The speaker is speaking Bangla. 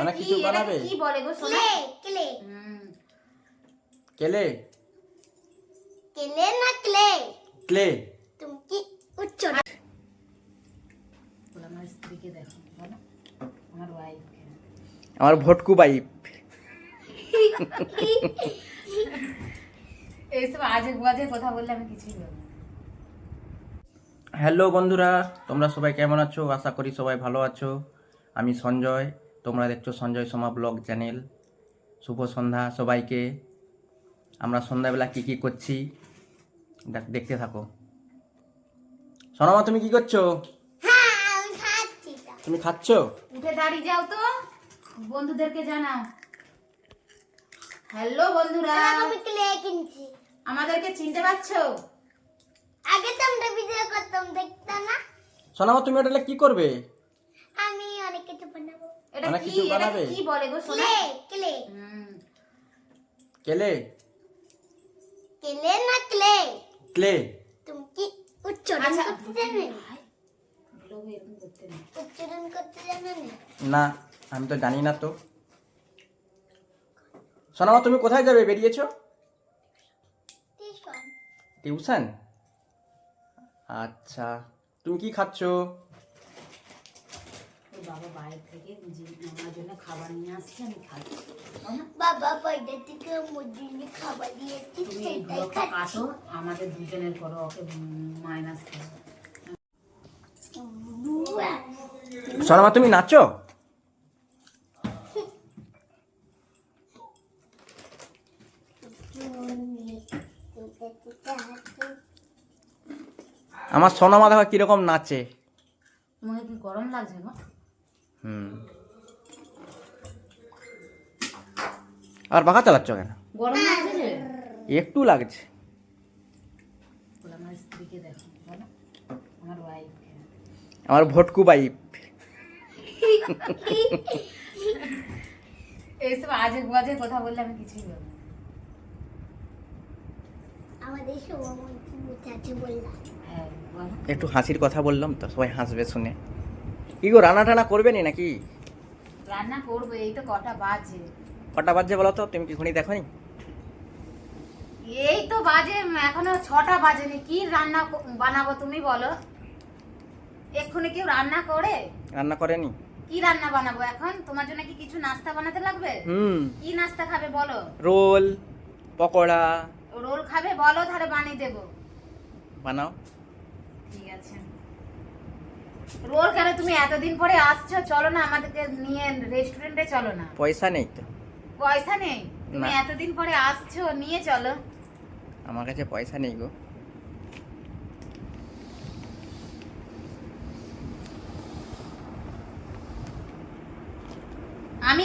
এটা অনেক কি কিছু বানাবে? কি বলে গো সোনা ক্লে ক্লে। হুম, কেলে? ক্লে না ক্লে? ক্লে। তুমি কি উচ্চ আমার স্ত্রীকে দেখো বলো। আমার ওয়াইফকে আমার ভটকু বাইপ এইসব আজে বাজে কথা বললে আমি কিছুই বলব হ্যালো বন্ধুরা তোমরা সবাই কেমন আছো? আশা করি সবাই ভালো আছো। আমি সঞ্জয়। তোমরা দেখছ সঞ্জয় সোমা ব্লগ চ্যানেল। শুভ সন্ধ্যা সবাইকে। আমরা সন্ধ্যাবেলা কি কি করছি দেখ- দেখতে থাকো। সোনামা তুমি কি করছ? হ্যাঁ আমি খাচ্ছি। তা তুমি খাচ্ছ? উঠে দাঁড়িয়ে যাও তো। বন্ধুদেরকে জানাও। হ্যালো বন্ধুরা। আমি ক্লে কিনছি। আমাদেরকে চিনতে পারছ? আগে তো আমরা ভিডিও করতাম দেখতাম না? সোনামা তুমি ওটা কি করবে আমি অনেক কিছু বানাবো এটা কি? এটা বানাবে? কি বলে গো সোনা ক্লে ক্লে। কেলে? না ক্লে? ক্লে। তুমি কি উচ্চারণ আচ্ছা করতে জানো? লোক এরকম করতে নেই। উচ্চারণ করতে জানো না? আমি তো জানি না তো। সোনামা তুমি কোথায় যাবে? বেরিয়েছো? টিউশন? আচ্ছা তুমি কি খাচ্ছো? বাবা বাইরে থেকে যে আমার জন্য খাবার নিয়ে আসছে আমি না? বাবা বাইরে থেকে খাবার খাচ্ছি। কাটো আমাদের দুজনের করো ওকে মাইনাস করো। তুমি নাচো? আমার সোনামা দেখা কীরকম নাচে। তোমাকে কি গরম লাগছে গো? হুম। আর পাখা চালাচ্ছ কেন? গরম লাগছে একটু লাগছে। আমার ভটকু বাইপ এইসব আজে বাজে কথা বললে আমি কিছুই বলব হ্যাঁ একটু হাসির কথা বললাম তো সবাই হাসবে শুনে। কি গো রান্না টানা করবে নি নাকি? রান্না করব এই তো কটা বাজে। কটা বাজছে বলো তো? তুমি কি ঘড়ি দেখো নি এই তো বাজে এখনও ছটা বাজেনি। কি রান্না বানাবো তুমি বলো? এক্ষুনি কেউ রান্না করে? রান্না করেনি। কি রান্না বানাবো এখন? তোমার জন্য কি কিছু নাস্তা বানাতে লাগবে? হুম। কি নাস্তা খাবে বলো? রোল পকোড়া। রোল খাবে? বলো তাহলে বানিয়ে দেবো। বানাও। ঠিক আছে। রোল কেন তুমি এতদিন পরে আসছো চলো না আমাদেরকে নিয়ে রেস্টুরেন্টে চলো না। পয়সা নেই তো। পয়সা নেই? তুমি এতদিন পরে আসছো নিয়ে চলো। আমার কাছে পয়সা নেই গো। আমি